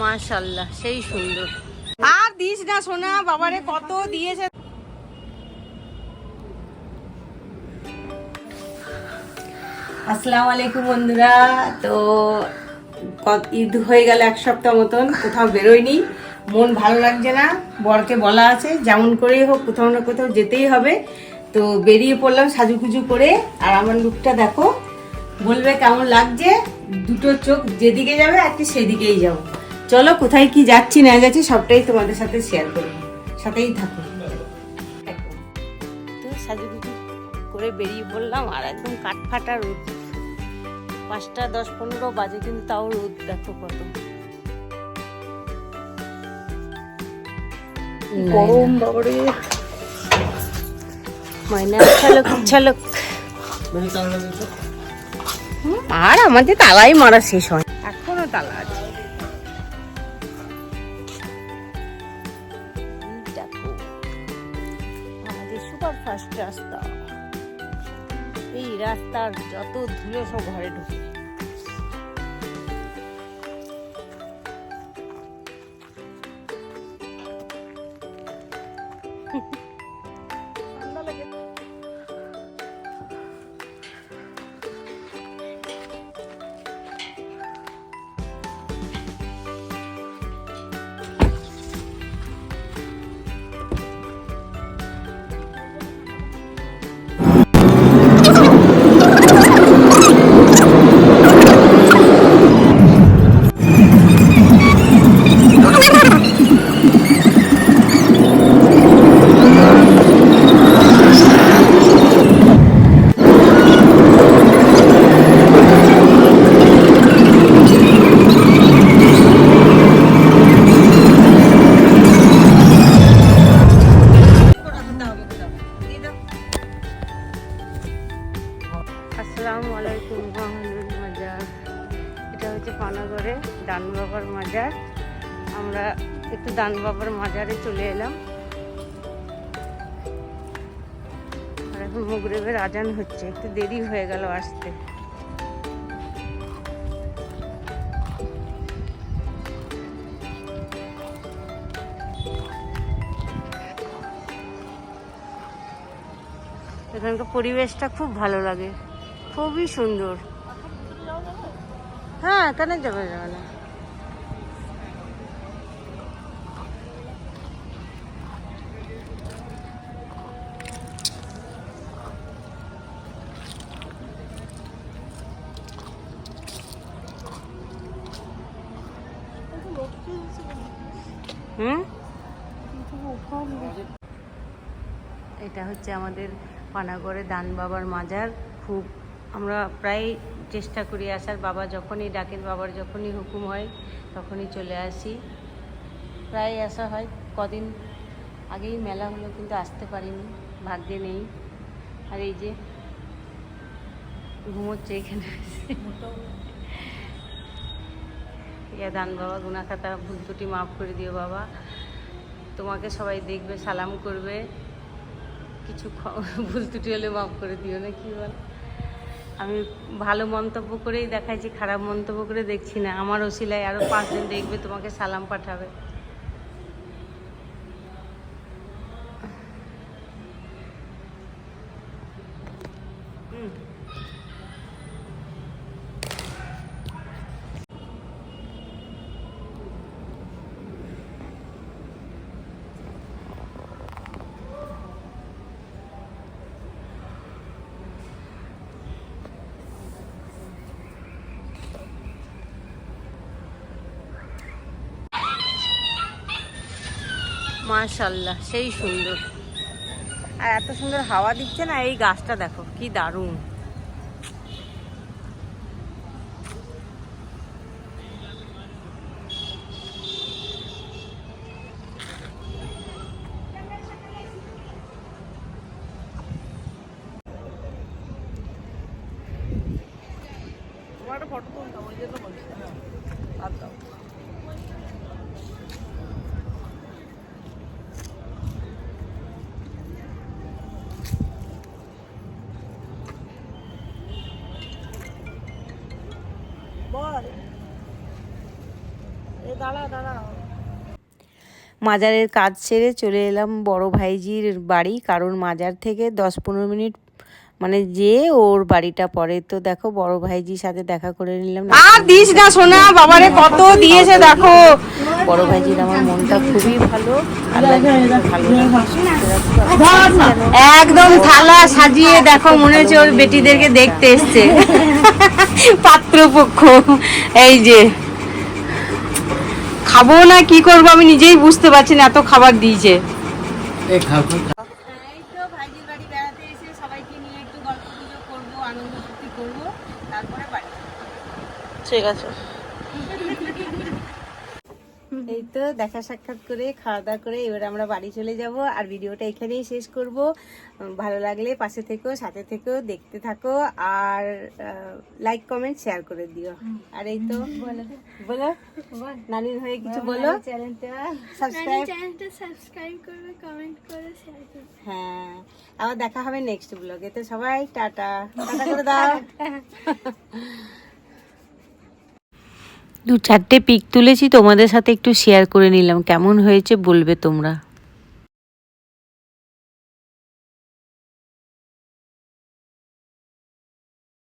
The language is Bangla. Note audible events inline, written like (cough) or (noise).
মাশাল্লাহ, সেই সুন্দর। আর দিস না সোনা, বাবারে কত দিয়েছে। আসসালামু আলাইকুম বন্ধুরা, তো ঈদ হয়ে গেল এক সপ্তাহ মতন, কোথাও বেরোয়নি। মন ভালো লাগছে না, বরকে বলা আছে, যেমন করেই হোক, কোথাও না কোথাও যেতেই হবে। তো বেরিয়ে পড়লাম সাজুগুজু করে, আর আমার লুকটা দেখো, বলবে কেমন লাগছে? দুটো চোখ যেদিকে যাবে একটি সেদিকেই যাব। চলো কোথায় কি যাচ্ছি না যাচ্ছি সবটাই তোমাদের সাথে শেয়ার করব। সাথেই থাকো। সাজুগুজু করে বেরিয়ে পড়লাম আর একদম কাঠফাটা রোদ। পাঁচটা দশ পনেরো বাজে কিন্তু তাও রোদ দেখো কত। গরম বাবারে। মাইনা ছালক ছালক আর আমাদের তালাই মারা শেষ হয়। এখনও তালা আছে। সুপার ফাস্ট রাস্তা এই রাস্তার যত ধুলো সব ঘরে ঢুকে হচ্ছে পানাগড়ে দান বাবার মাজার। আমরা একটু দান বাবার মাজারে চলে এলাম। আর এখন মুগরেবের আজান হচ্ছে, একটু দেরি হয়ে গেল আসতে। এখানকার পরিবেশটা খুব ভালো লাগে, খুবই সুন্দর। হ্যাঁ কেন যাবে যাবে না এটা হচ্ছে আমাদের পানাগড়ে দান বাবার মাজার। খুব আমরা প্রায় চেষ্টা করি আসার। বাবা যখনই ডাকেন, বাবার যখনই হুকুম হয়, তখনই চলে আসি। প্রায় আসা হয়, কদিন আগেই মেলা হলো কিন্তু আসতে পারিনি, ভাগ্যে নেই। আর এই যে ঘুমোচ্ছে এখানে। ইয়া দান বাবা গুনাখাতা ভুল ত্রুটি মাফ করে দিও বাবা। তোমাকে সবাই দেখবে, সালাম করবে। কিছু ভুল ত্রুটি হলে মাফ করে দিও না কি বল? আমি ভালো মন্তব্য করেই দেখাইছি খারাপ মন্তব্য করে দেখছি না। আমার ওসিলায় আরও পাঁচজন দেখবে, তোমাকে সালাম পাঠাবে। মাশাল্লাহ সেই সুন্দর। আর এত সুন্দর হাওয়া দিচ্ছে না এই গাছটা দেখো কি দারুণ। মাজারের কাজ সেরে চলে এলাম বড় ভাইজির বাড়ি কারণ মাজার থেকে দশ পনেরো মিনিট মানে যে ওর বাড়িটা পরে তো দেখো বড় ভাইজির সাথে দেখা করে নিলাম। আর দিস না সোনা বাবারে কত দিয়েছে দেখো। বড় ভাইজির আমার মনটা খুবই ভালো। একদম থালা সাজিয়ে দেখো মনে হচ্ছে ওর বেটিদেরকে দেখতে এসছে। (laughs) পাত্রপক্ষ এই যে। খাব না কি করব আমি নিজেই বুঝতে পারছি না এত খাবার দিয়েছে। এই তো ভাইজির বাড়ি বেড়াতে এসে সবাইকে নিয়ে একটু গল্প গুজব করব আনন্দ করব তারপরে ঠিক আছে। এই তো দেখা সাক্ষাৎ করে খাওয়া দাওয়া করে এবার আমরা বাড়ি চলে যাব আর ভিডিওটা এখানেই শেষ করব। ভালো লাগলে পাশে থেকো সাথে থেকো দেখতে থাকো আর লাইক কমেন্ট শেয়ার করে দিও। আর এই তো বলো। নানির হয়ে কিছু বলো সাবস্ক্রাইব করবে কমেন্ট করে শেয়ার করবে হ্যাঁ। আবার দেখা হবে নেক্সট ব্লগে তো সবাই টাটা। টাটা করে দাও। দু চারটে পিক তুলেছি তোমাদের সাথে একটু শেয়ার করে নিলাম। কেমন হয়েছে বলবে তোমরা?